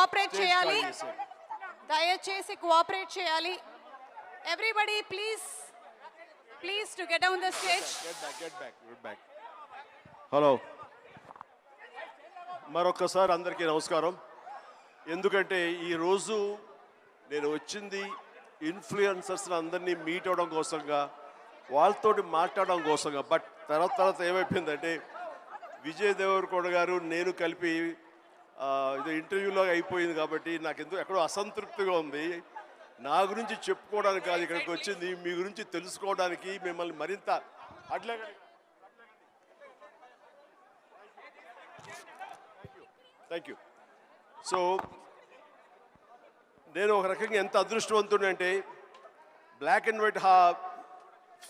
Cooperate చేయాలి. దయచేసి cooperate చేయాలి everybody please please to get down the stage. Hello మరొకసారి అందరికీ నమస్కారం. ఎందుకంటే ఈరోజు నేను వచ్చింది ఇన్ఫ్లుయెన్సర్స్ అందరినీ మీట్ అవ్వడం కోసంగా వాళ్ళతోటి మాట్లాడడం కోసంగా. బట్ తర్వాత తర్వాత ఏమైపోయిందంటే విజయ్ దేవరకొండ గారు నేను కలిపి ఇది ఇంటర్వ్యూలో అయిపోయింది కాబట్టి నాకు ఎందుకు ఎక్కడో అసంతృప్తిగా ఉంది. నా గురించి చెప్పుకోవడానికి కాదు ఇక్కడికి వచ్చింది. మీ గురించి తెలుసుకోవడానికి మిమ్మల్ని మరింత అట్లే థ్యాంక్ యూ సో నేను ఒక రకంగా ఎంత అదృష్టవంతుడంటే బ్లాక్ అండ్ వైట్ హా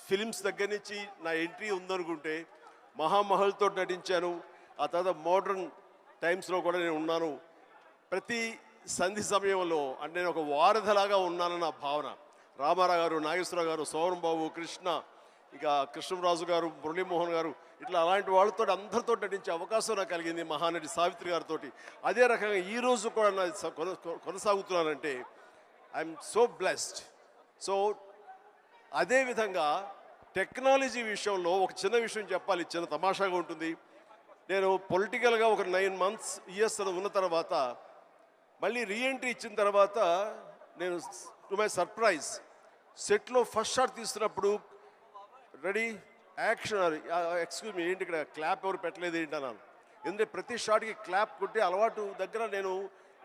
ఫిలిమ్స్ దగ్గర నుంచి నా ఎంట్రీ ఉందనుకుంటే మహామహల్తో నటించాను. ఆ తర్వాత మోడర్న్ టైమ్స్లో కూడా నేను ఉన్నాను. ప్రతి సంధి సమయంలో అంటే నేను ఒక వారధిలాగా ఉన్నానన్న భావన. రామారావు గారు నాగేశ్వరరావు గారు సోమన్ బాబు కృష్ణ ఇక కృష్ణరాజు గారు మురళీమోహన్ గారు ఇట్లా అలాంటి వాళ్ళతో అందరితో నటించే అవకాశం నాకు కలిగింది మహానటి సావిత్రి గారితో అదే రకంగా ఈ రోజు కూడా నా కొనసాగుతున్నానంటే ఐఎమ్ సో బ్లెస్డ్. సో అదేవిధంగా టెక్నాలజీ విషయంలో ఒక చిన్న విషయం చెప్పాలి. చిన్న తమాషాగా ఉంటుంది. నేను పొలిటికల్గా ఒక నైన్ మంత్స్ ఇయర్స్ ఉన్న తర్వాత మళ్ళీ రీఎంట్రీ ఇచ్చిన తర్వాత నేను టు మై సర్ప్రైజ్ సెట్లో ఫస్ట్ షాట్ తీస్తున్నప్పుడు రెడీ యాక్షన్ ఎక్స్క్యూజ్ మీ ఏంటి ఇక్కడ క్లాప్ ఎవరు పెట్టలేదు ఏంటి అన్నాను. ఎందుకంటే ప్రతి షాట్కి క్లాప్ కొట్టి అలవాటు దగ్గర నేను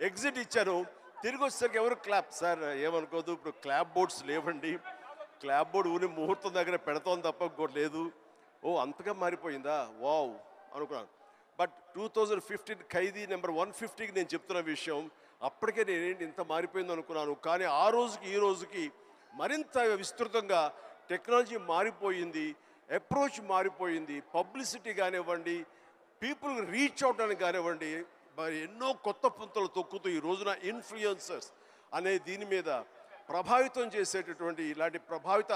ఎగ్జిట్ ఇచ్చాను. తిరిగి వచ్చేసరికి ఎవరు క్లాప్? సార్ ఏమనుకోదు ఇప్పుడు క్లాప్ బోర్డ్స్ లేవండి. క్లాప్ బోర్డ్ ఊని ముహూర్తం దగ్గర పెడతాం తప్ప కూడా లేదు. ఓ అంతగా మారిపోయిందా? వావ్. అనుకున్నాను. But two thousand fifteen Khaidi number one ఫిఫ్టీకి నేను చెప్తున్న విషయం అప్పటికే నేనేంటి ఇంత మారిపోయింది అనుకున్నాను. కానీ ఆ రోజుకి ఈ రోజుకి మరింత విస్తృతంగా టెక్నాలజీ మారిపోయింది అప్రోచ్ మారిపోయింది. పబ్లిసిటీ కానివ్వండి పీపుల్ రీచ్ అవడానికి కానివ్వండి మరి ఎన్నో కొత్త పుంతలు తొక్కుతూ ఈ రోజున ఇన్ఫ్లుయెన్సర్స్ అనే దీని మీద ప్రభావితం చేసేటటువంటి ఇలాంటి ప్రభావిత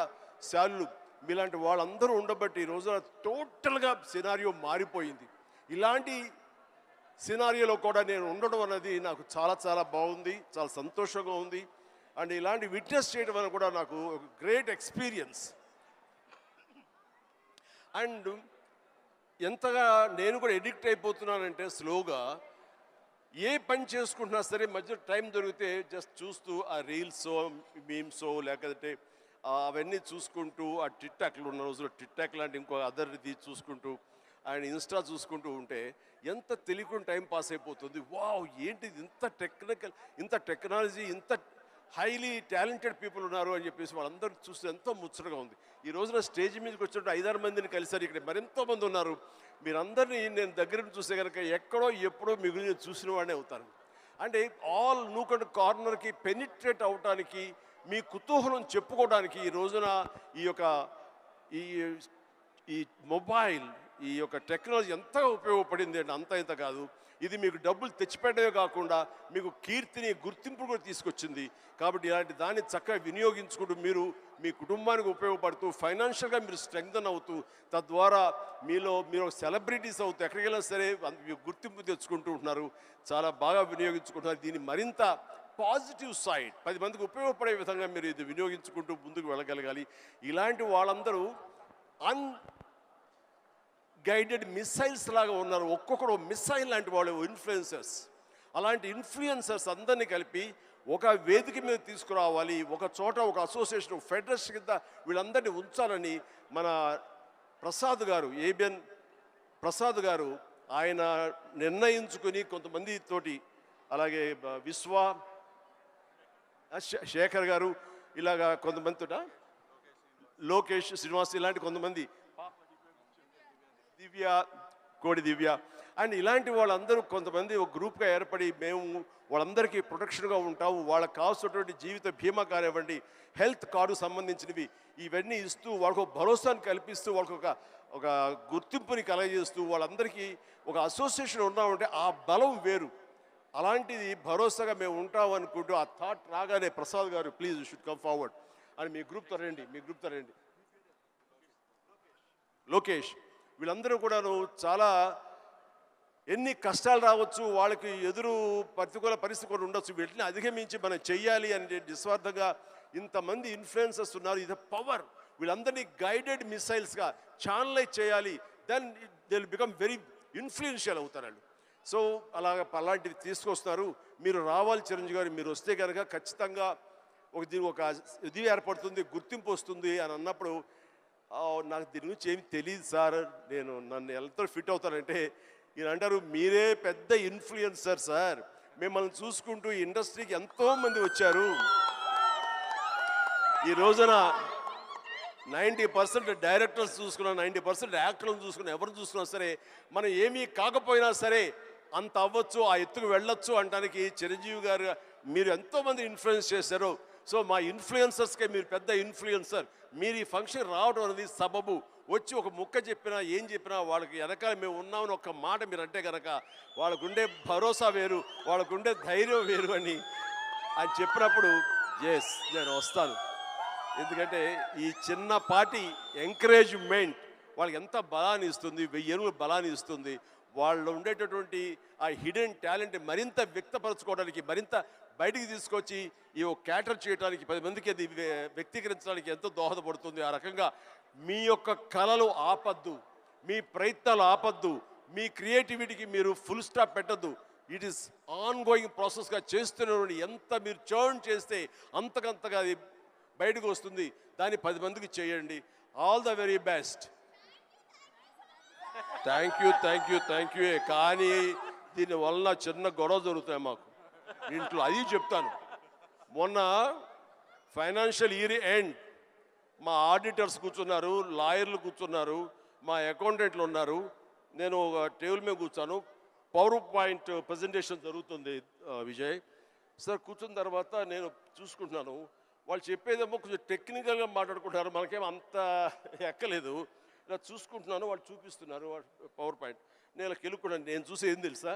శాలులు మీలాంటి వాళ్ళందరూ ఉండబట్టి ఈ రోజున టోటల్గా సినారియో మారిపోయింది. ఇలాంటి సినారియోలో కూడా నేను ఉండడం అనేది నాకు చాలా చాలా బాగుంది చాలా సంతోషంగా ఉంది. అండ్ ఇలాంటి విట్నెస్ చేయడం వల్ల కూడా నాకు ఒక గ్రేట్ ఎక్స్పీరియన్స్. అండ్ ఎంతగా నేను కూడా ఎడిక్ట్ అయిపోతున్నానంటే స్లోగా ఏ పని చేసుకుంటున్నా సరే మధ్య టైం దొరికితే జస్ట్ చూస్తూ ఆ రీల్సో మీమ్సో లేకపోతే అవన్నీ చూసుకుంటూ ఆ టిక్టాక్లు ఉన్న రోజుల్లో టిక్టాక్ లాంటి ఇంకో అదర్ది చూసుకుంటూ ఆయన ఇన్స్టా చూసుకుంటూ ఉంటే ఎంత తెలియకుండా టైం పాస్ అయిపోతుంది. వావ్ ఏంటిది ఇంత టెక్నికల్ ఇంత టెక్నాలజీ ఇంత హైలీ టాలెంటెడ్ పీపుల్ ఉన్నారు అని చెప్పేసి వాళ్ళందరూ చూస్తే ఎంతో ముచ్చటగా ఉంది. ఈ రోజున స్టేజ్ మీదకి వచ్చినట్టు ఐదారు మందిని కలిసారు ఇక్కడ మరెంతో మంది ఉన్నారు. మీరందరినీ నేను దగ్గర నుంచి చూస్తే కనుక ఎక్కడో ఎప్పుడో మిగిలిన చూసిన వాడినే అవుతాను. అంటే ఆల్ నూకండ్ కార్నర్కి పెనిట్రేట్ అవటానికి మీ కుతూహలం చెప్పుకోవడానికి ఈ రోజున ఈ యొక్క ఈ ఈ మొబైల్ ఈ యొక్క టెక్నాలజీ ఎంత ఉపయోగపడింది అంటే అంత ఇంత కాదు. ఇది మీకు డబ్బులు తెచ్చిపెట్టడమే కాకుండా మీకు కీర్తిని గుర్తింపు కూడా తీసుకొచ్చింది. కాబట్టి ఇలాంటి దాన్ని చక్కగా వినియోగించుకుంటూ మీరు మీ కుటుంబానికి ఉపయోగపడుతూ ఫైనాన్షియల్గా మీరు స్ట్రెంగ్తన్ అవుతూ తద్వారా మీలో మీరు సెలబ్రిటీస్ అవుతూ ఎక్కడికి వెళ్ళినా సరే అంత- మీరు గుర్తింపు తెచ్చుకుంటూ ఉంటున్నారు. చాలా బాగా వినియోగించుకుంటున్నారు. దీన్ని మరింత పాజిటివ్ సైడ్. పది మందికి ఉపయోగపడే విధంగా మీరు ఇది వినియోగించుకుంటూ ముందుకు వెళ్ళగలగాలి. ఇలాంటి వాళ్ళందరూ అన్ గైడెడ్ మిస్సైల్స్ లాగా ఉన్నారు. ఒక్కొక్కడు మిస్సైల్ లాంటి వాళ్ళు ఇన్ఫ్లుయెన్సర్స్. అలాంటి ఇన్ఫ్లుయెన్సర్స్ అందరినీ కలిపి ఒక వేదిక మీద తీసుకురావాలి. ఒక చోట ఒక అసోసియేషన్ ఫెడరేషన్ కింద వీళ్ళందరినీ ఉంచాలని మన ప్రసాద్ గారు ఏబిఎన్ ప్రసాద్ గారు ఆయన నిర్ణయించుకుని కొంతమంది తోటి అలాగే విశ్వ శేఖర్ గారు ఇలాగా కొంతమందితో లోకేష్ శ్రీనివాస్ ఇలాంటి కొంతమంది. దివ్య కోడి దివ్య. అండ్ ఇలాంటి వాళ్ళందరూ కొంతమంది ఒక గ్రూప్గా ఏర్పడి మేము వాళ్ళందరికీ ప్రొటెక్షన్గా ఉంటాము. వాళ్ళకి కావాల్సినటువంటి జీవిత బీమా కానివ్వండి హెల్త్ కార్డు సంబంధించినవి ఇవన్నీ ఇస్తూ వాళ్ళకు భరోసాను కల్పిస్తూ వాళ్ళకు ఒక ఒక గుర్తింపుని కలగజేస్తూ వాళ్ళందరికీ ఒక అసోసియేషన్ ఉన్నామంటే ఆ బలం వేరు. అలాంటిది భరోసాగా మేము ఉంటాం అనుకుంటూ ఆ థాట్ రాగానే ప్రసాద్ గారు ప్లీజ్ షుడ్ కమ్ ఫార్వర్డ్ అని మీ గ్రూప్తో రండి మీ గ్రూప్తో రండి. లోకేష్ వీళ్ళందరూ కూడాను చాలా ఎన్ని కష్టాలు రావచ్చు వాళ్ళకి ఎదురు ప్రతికూల పరిస్థితి కూడా ఉండొచ్చు. వీటిని అధిగమించి మనం చెయ్యాలి అని నిస్వార్థంగా ఇంతమంది ఇన్ఫ్లుయెన్సర్స్ ఉన్నారు. ఇది పవర్ వీళ్ళందరినీ గైడెడ్ మిసైల్స్గా ఛానలైజ్ చేయాలి. Then they will become very influential అవుతారు వాళ్ళు. సో అలాగ అలాంటివి తీసుకొస్తారు. మీరు రావాలి చిరంజీవి గారు మీరు వస్తే కనుక ఖచ్చితంగా ఒక దీని ఒక ఇది ఏర్పడుతుంది గుర్తింపు వస్తుంది అని అన్నప్పుడు నాకు దీని గురించి ఏమి తెలియదు సార్. నేను నన్ను ఎంతో ఫిట్ అవుతానంటే ఈయన అంటారు మీరే పెద్ద ఇన్ఫ్లుయెన్సర్ సార్. మిమ్మల్ని చూసుకుంటూ ఇండస్ట్రీకి ఎంతోమంది వచ్చారు. ఈ రోజున నైంటీ పర్సెంట్ డైరెక్టర్స్ చూసుకున్నా నైంటీ పర్సెంట్ యాక్టర్లను చూసుకున్నా ఎవరు చూసుకున్నా సరే మనం ఏమీ కాకపోయినా సరే అంత అవ్వచ్చు ఆ ఎత్తుకు వెళ్ళొచ్చు అంటానికి చిరంజీవి గారు మీరు ఎంతోమంది ఇన్ఫ్లుయెన్స్ చేశారు. సో మా ఇన్ఫ్లుయెన్సర్స్కే మీరు పెద్ద ఇన్ఫ్లుయెన్సర్ మీరు ఈ ఫంక్షన్ రావడం అనేది సబబు. వచ్చి ఒక ముక్క చెప్పినా ఏం చెప్పినా వాళ్ళకి వెనకాల మేము ఉన్నామని ఒక మాట మీరు అంటే కనుక వాళ్ళకుండే భరోసా వేరు వాళ్ళకుండే ధైర్యం వేరు అని అని చెప్పినప్పుడు ఎస్ నేను వస్తాను. ఎందుకంటే ఈ చిన్న పార్టీ ఎంకరేజ్మెంట్ వాళ్ళకి ఎంత బలాన్ని ఇస్తుంది వెయ్యి ఎరువులు బలాన్ని ఇస్తుంది. వాళ్ళు ఉండేటటువంటి ఆ హిడెన్ టాలెంట్ మరింత వ్యక్తపరచుకోవడానికి మరింత బయటికి తీసుకొచ్చి ఈ క్యాటర్ చేయడానికి పది మందికి అది వ్యక్తీకరించడానికి ఎంతో దోహదపడుతుంది. ఆ రకంగా మీ యొక్క కళలు ఆపద్దు మీ ప్రయత్నాలు ఆపద్దు మీ క్రియేటివిటీకి మీరు ఫుల్ స్టాప్ పెట్టద్దు. ఇట్ ఈస్ ఆన్ గోయింగ్ ప్రాసెస్గా చేస్తున్నటువంటి ఎంత మీరు చర్న్ చేస్తే అంతకంతగా అది బయటకు వస్తుంది. దాన్ని పది మందికి చేయండి. All the very best thank you thank you thank you కానీ దీనివల్ల చిన్న గొడవ జరుగుతాయి మాకు. ఇంట్లో అది చెప్తాను. మొన్న ఫైనాన్షియల్ ఇయర్ ఎండ్ మా ఆడిటర్స్ కూర్చున్నారు లాయర్లు కూర్చున్నారు మా అకౌంటెంట్లు ఉన్నారు. నేను ఒక టేబుల్ మీద కూర్చాను. పవర్ పాయింట్ ప్రజెంటేషన్ జరుగుతుంది విజయ్. సార్ కూర్చున్న తర్వాత నేను చూసుకుంటున్నాను. వాళ్ళు చెప్పేదేమో కొంచెం టెక్నికల్గా మాట్లాడుకుంటారు మనకేం అంత ఎక్కలేదు. ఇలా చూసుకుంటున్నాను వాళ్ళు చూపిస్తున్నారు పవర్ పాయింట్ నేను ఇలా కెలుక్కున్నాను నేను చూసి ఏం తెలుసా?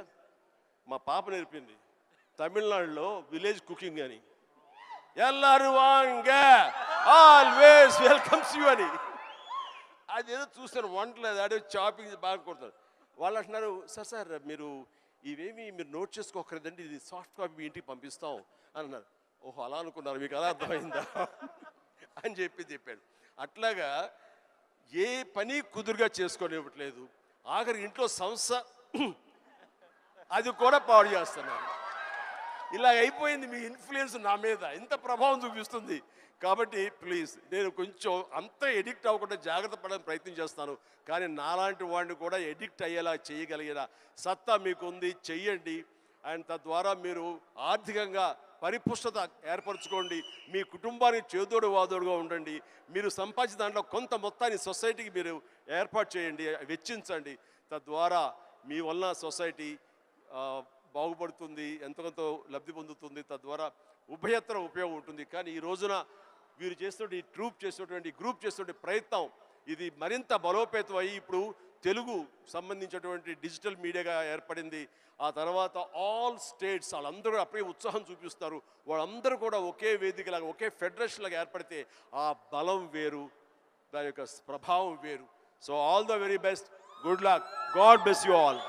మా పాప నేర్పింది. తమిళనాడులో విలేజ్ కుకింగ్ అని. ఎల్లారు వాంగ ఆల్వేస్ వెల్కమ్స్ యూ అని. అదేదో చూస్తాను వంటలేదు అదే చాపింగ్ బాగా కొడతారు వాళ్ళు అంటున్నారు సార్ సార్ మీరు ఇవేమి మీరు నోట్ చేసుకోకర్లేదండి ఇది సాఫ్ట్ కాపీ మీ ఇంటికి పంపిస్తాం అన్నారు. ఓహో అలా అనుకున్నారు మీకు అలా అర్థమైందా? అని చెప్పి చెప్పాడు. అట్లాగా ఏ పని కుదురుగా చేసుకోనివ్వట్లేదు. ఆఖరి ఇంట్లో సంస్థ అది కూడా పాడు చేస్తున్నారు. ఇలా అయిపోయింది మీ ఇన్ఫ్లుయెన్స్ నా మీద. ఇంత ప్రభావం చూపిస్తుంది. కాబట్టి ప్లీజ్ నేను కొంచెం అంత ఎడిక్ట్ అవ్వకుండా జాగ్రత్త పడడానికి ప్రయత్నం చేస్తాను. కానీ నాలాంటి వాడిని కూడా ఎడిక్ట్ అయ్యేలా చేయగలిగిన సత్తా మీకు ఉంది చెయ్యండి. అండ్ తద్వారా మీరు ఆర్థికంగా పరిపుష్టత ఏర్పరచుకోండి. మీ కుటుంబానికి చేదోడు వాదోడుగా ఉండండి. మీరు సంపాదించిన దాంట్లో కొంత మొత్తాన్ని సొసైటీకి మీరు ఏర్పాటు చేయండి వెచ్చించండి. తద్వారా మీ వలన సొసైటీ బాగుపడుతుంది ఎంతకంతో లబ్ధి పొందుతుంది. తద్వారా ఉభయత్ర ఉపయోగం ఉంటుంది. కానీ ఈ రోజున వీరు చేస్తున్న ఈ ట్రూప్ చేసినటువంటి గ్రూప్ చేసినటువంటి ప్రయత్నం ఇది మరింత బలోపేతం అయ్యి ఇప్పుడు తెలుగు సంబంధించినటువంటి డిజిటల్ మీడియాగా ఏర్పడింది. ఆ తర్వాత ఆల్ స్టేట్స్ వాళ్ళందరూ అప్పుడే ఉత్సాహం చూపిస్తారు. వాళ్ళందరూ కూడా ఒకే వేదికలాగా ఒకే ఫెడరేషన్ లాగా ఏర్పడితే ఆ బలం వేరు దాని యొక్క ప్రభావం వేరు. So all the very best good luck God bless you all